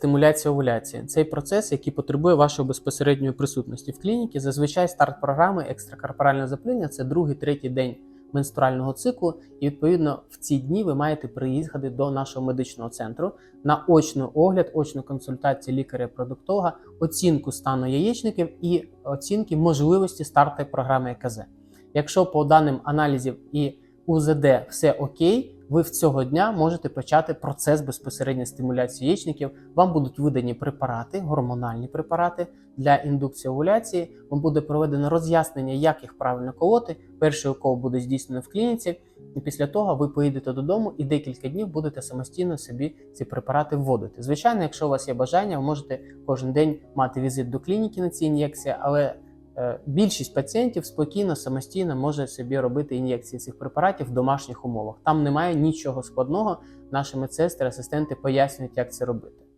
стимуляція овуляції. Цей процес, який потребує вашої безпосередньої присутності в клініці. Зазвичай старт програми екстракорпоральне запалення це другий, третій день менструального циклу. І відповідно в ці дні ви маєте приїхати до нашого медичного центру на очний огляд, очну консультацію лікаря-продуктолога, оцінку стану яєчників і оцінки можливості старту програми ЕКЗ. Якщо по даним аналізів і УЗД все окей, ви в цього дня можете почати процес безпосередньо стимуляції яєчників. Вам будуть видані препарати, гормональні препарати для індукції овуляції. Вам буде проведено роз'яснення, як їх правильно колоти. Перший укол буде здійснено в клініці, і після того ви поїдете додому і декілька днів будете самостійно собі ці препарати вводити. Звичайно, якщо у вас є бажання, ви можете кожен день мати візит до клініки на ці ін'єкції, але Більшість пацієнтів спокійно самостійно може собі робити ін'єкції цих препаратів в домашніх умовах. Там немає нічого складного. Наші медсестри, асистенти пояснюють, як це робити.